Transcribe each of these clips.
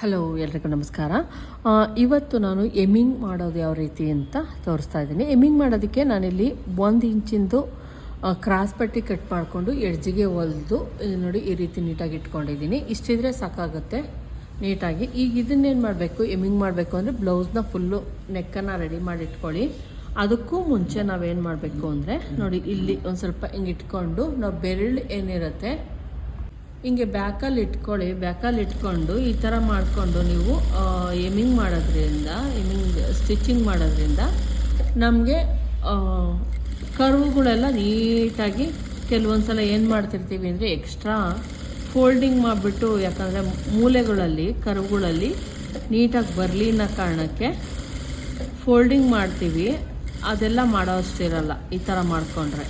Hello ಎಲ್ರಿಗೂ ನಮಸ್ಕಾರ. ಇವತ್ತು ನಾನು ಎಮ್ಮಿಂಗ್ ಮಾಡೋದು ಯಾವ ರೀತಿ ಅಂತ ತೋರಿಸ್ತಾ ಇದ್ದೀನಿ. ಎಮ್ಮಿಂಗ್ ಮಾಡೋದಕ್ಕೆ ನಾನಿಲ್ಲಿ ಒಂದು ಇಂಚಿಂದು ಕ್ರಾಸ್ ಪಟ್ಟಿ ಕಟ್ ಮಾಡಿಕೊಂಡು ಎಡ್ಜಿಗೆ ಹೊಲಿದು ನೋಡಿ ಈ ರೀತಿ ನೀಟಾಗಿ ಇಟ್ಕೊಂಡಿದ್ದೀನಿ. ಇಷ್ಟಿದ್ರೆ ಸಾಕಾಗುತ್ತೆ ನೀಟಾಗಿ. ಈಗ ಇದನ್ನೇನು ಮಾಡಬೇಕು? ಎಮ್ಮಿಂಗ್ ಮಾಡಬೇಕು ಅಂದರೆ ಬ್ಲೌಸ್ನ ಫುಲ್ಲು ನೆಕ್ಕನ್ನು ರೆಡಿ ಮಾಡಿ ಇಟ್ಕೊಳ್ಳಿ. ಅದಕ್ಕೂ ಮುಂಚೆ ನಾವೇನು ಮಾಡಬೇಕು ಅಂದರೆ, ನೋಡಿ ಇಲ್ಲಿ ಒಂದು ಸ್ವಲ್ಪ ಹಿಂಗೆ ಇಟ್ಕೊಂಡು, ನಾವು ಬೆರಳು ಏನಿರುತ್ತೆ ಹಿಂಗೆ ಬ್ಯಾಕಲ್ಲಿ ಇಟ್ಕೊಳ್ಳಿ ಬ್ಯಾಕಲ್ಲಿ ಇಟ್ಕೊಂಡು ಈ ಥರ ಮಾಡಿಕೊಂಡು ನೀವು ಎಮಿಂಗ್ ಮಾಡೋದ್ರಿಂದ ಎಮಿಂಗ್ ಸ್ಟಿಚಿಂಗ್ ಮಾಡೋದ್ರಿಂದ ನಮಗೆ ಕರ್ವ್ಗಳೆಲ್ಲ ನೀಟಾಗಿ ಕೆಲವೊಂದು ಸಲ ಏನು ಮಾಡ್ತಿರ್ತೀವಿ ಅಂದರೆ ಎಕ್ಸ್ಟ್ರಾ ಫೋಲ್ಡಿಂಗ್ ಮಾಡಿಬಿಟ್ಟು, ಯಾಕಂದರೆ ಮೂಲೆಗಳಲ್ಲಿ ಕರ್ವ್ಗಳಲ್ಲಿ ನೀಟಾಗಿ ಬರಲಿ ಅನ್ನೋ ಕಾರಣಕ್ಕೆ ಫೋಲ್ಡಿಂಗ್ ಮಾಡ್ತೀವಿ. ಅದೆಲ್ಲ ಮಾಡೋ ಅಷ್ಟಿರಲ್ಲ ಈ ಥರ ಮಾಡಿಕೊಂಡ್ರೆ.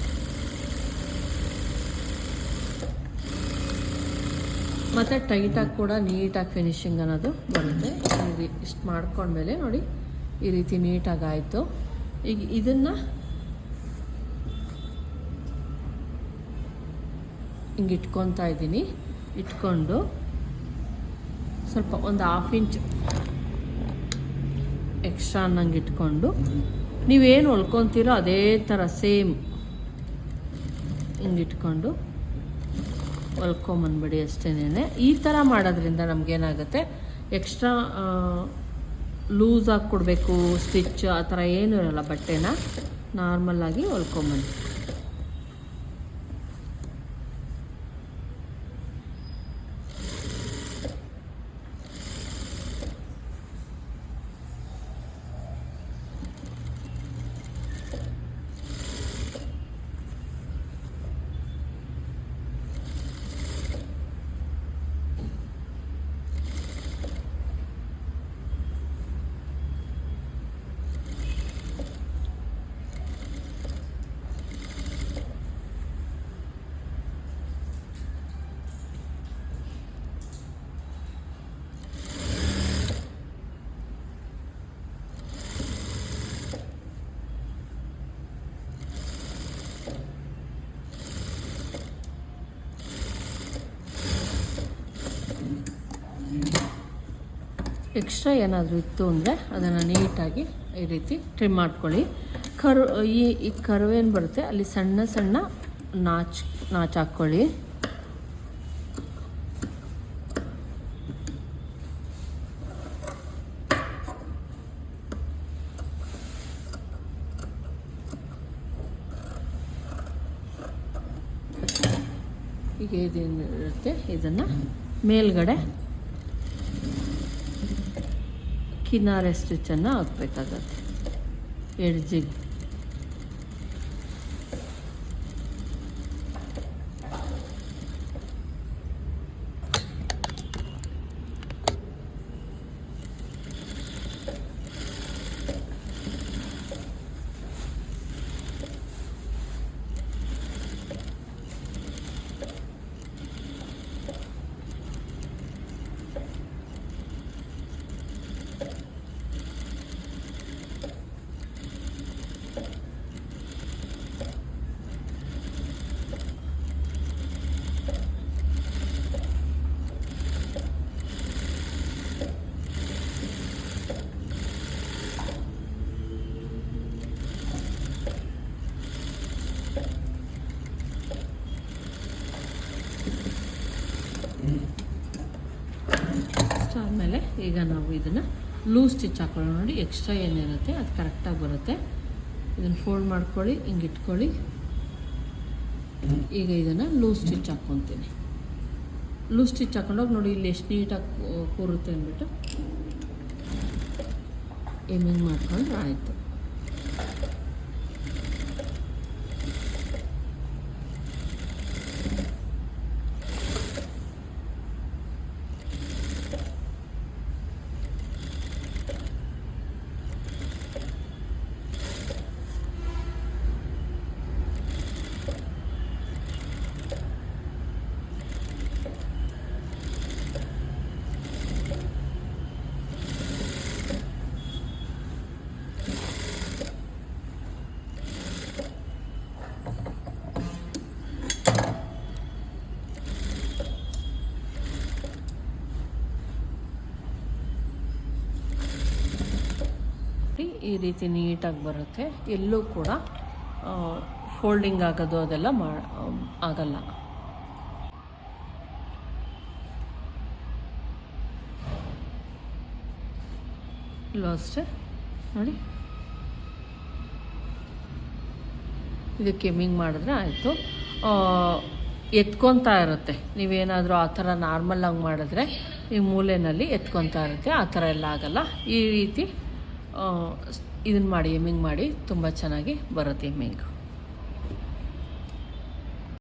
ಮತ್ತು ಟೈಟಾಗಿ ಕೂಡ ನೀಟಾಗಿ ಫಿನಿಶಿಂಗ್ ಅನ್ನೋದು ಬರುತ್ತೆ ಇಷ್ಟು ಮಾಡ್ಕೊಂಡ್ಮೇಲೆ ನೋಡಿ ಈ ರೀತಿ ನೀಟಾಗಿ ಆಯಿತು. ಈಗ ಇದನ್ನು ಹಿಂಗೆ ಇಟ್ಕೊತಾ ಇದ್ದೀನಿ. ಇಟ್ಕೊಂಡು ಸ್ವಲ್ಪ ಒಂದು ಹಾಫ್ ಇಂಚ್ ಎಕ್ಸ್ಟ್ರಾ ಅನ್ನಂಗೆ ಇಟ್ಕೊಂಡು ನೀವೇನು ಹೊಲ್ಕೊತೀರೋ ಅದೇ ಥರ ಸೇಮ್ ಹಿಂಗೆ ಇಟ್ಕೊಂಡು ಹೊಲ್ಕೊಂಬಂದ್ಬಿಡಿ ಅಷ್ಟೇನೆ ಈ ಥರ ಮಾಡೋದ್ರಿಂದ ನಮಗೇನಾಗುತ್ತೆ ಎಕ್ಸ್ಟ್ರಾ ಲೂಸಾಗಿ ಕೊಡಬೇಕು ಸ್ಟಿಚ್ ಆ ಥರ ಏನೂ ಇರಲ್ಲ ಬಟ್ಟೆನ. ನಾರ್ಮಲ್ಲಾಗಿ ಹೊಲ್ಕೊಂಬಂದು ಎಕ್ಸ್ಟ್ರಾ ಏನಾದರೂ ಇತ್ತು ಅಂದರೆ ಅದನ್ನು ನೀಟಾಗಿ ಈ ರೀತಿ ಟ್ರಿಮ್ ಮಾಡ್ಕೊಳ್ಳಿ. ಕರು, ಈ ಈ ಕರುವೇನು ಬರುತ್ತೆ? ಅಲ್ಲಿ ಸಣ್ಣ ಸಣ್ಣ ನಾಚ್ ನಾಚ್ ಹಾಕ್ಕೊಳ್ಳಿ. ಈಗ ಇದೇನಿರುತ್ತೆ ಇದನ್ನು ಮೇಲ್ಗಡೆ ಕಿನಾರೆ ಚೆನ್ನಾಗಿ ಹಾಕ್ಬೇಕಾಗತ್ತೆ. ಎಡ್ಜಿಗೆ ಆದಮೇಲೆ ಈಗ ನಾವು ಇದನ್ನು ಲೂಸ್ ಸ್ಟಿಚ್ ಹಾಕೊಳ್ಳೋಣ ನೋಡಿ ಎಕ್ಸ್ಟ್ರಾ ಏನಿರುತ್ತೆ ಅದು ಕರೆಕ್ಟಾಗಿ ಬರುತ್ತೆ. ಇದನ್ನು ಫೋಲ್ಡ್ ಮಾಡ್ಕೊಳ್ಳಿ, ಹಿಂಗೆ ಇಟ್ಕೊಳ್ಳಿ. ಈಗ ಇದನ್ನು ಲೂಸ್ ಸ್ಟಿಚ್ ಹಾಕ್ಕೊತೀನಿ ಲೂಸ್ ಸ್ಟಿಚ್ ಹಾಕೊಂಡೋಗಿ ನೋಡಿ ಇಲ್ಲಿ ಎಷ್ಟು ನೀಟಾಗಿ ಕೂರುತ್ತೆ ಅಂದ್ಬಿಟ್ಟು. ಏಮಿಂಗ್ ಮಾಡ್ಕೊಂಡ್ರೆ ಆಯಿತು. ಈ ರೀತಿ ನೀಟಾಗಿ ಬರುತ್ತೆ. ಎಲ್ಲೂ ಕೂಡ ಫೋಲ್ಡಿಂಗ್ ಆಗೋದು ಅದೆಲ್ಲ ಮಾ, ಆಗಲ್ಲ. ಇಲ್ಲೋ ಅಷ್ಟೇ? ನೋಡಿ. ಇದು ಕೆಮ್ಮಿಂಗ್ ಮಾಡಿದ್ರೆ ಆಯಿತು. ಎತ್ಕೊತಾ ಇರುತ್ತೆ. ನೀವೇನಾದರೂ ಆ ಥರ ನಾರ್ಮಲ್ ಆಗಿ ಮಾಡಿದ್ರೆ ಈ ಮೂಲೆಯಲ್ಲಿ ಎತ್ಕೊತಾ ಇರುತ್ತೆ. ಆ ಥರ ಎಲ್ಲ ಆಗಲ್ಲ. ಈ ರೀತಿ ಇದನ್ನು ಮಾಡಿ ಎಮ್ಮಿಂಗ್ ಮಾಡಿ ತುಂಬ ಚೆನ್ನಾಗಿ ಬರುತ್ತೆ ಎಮ್ಮಿಂಗ್.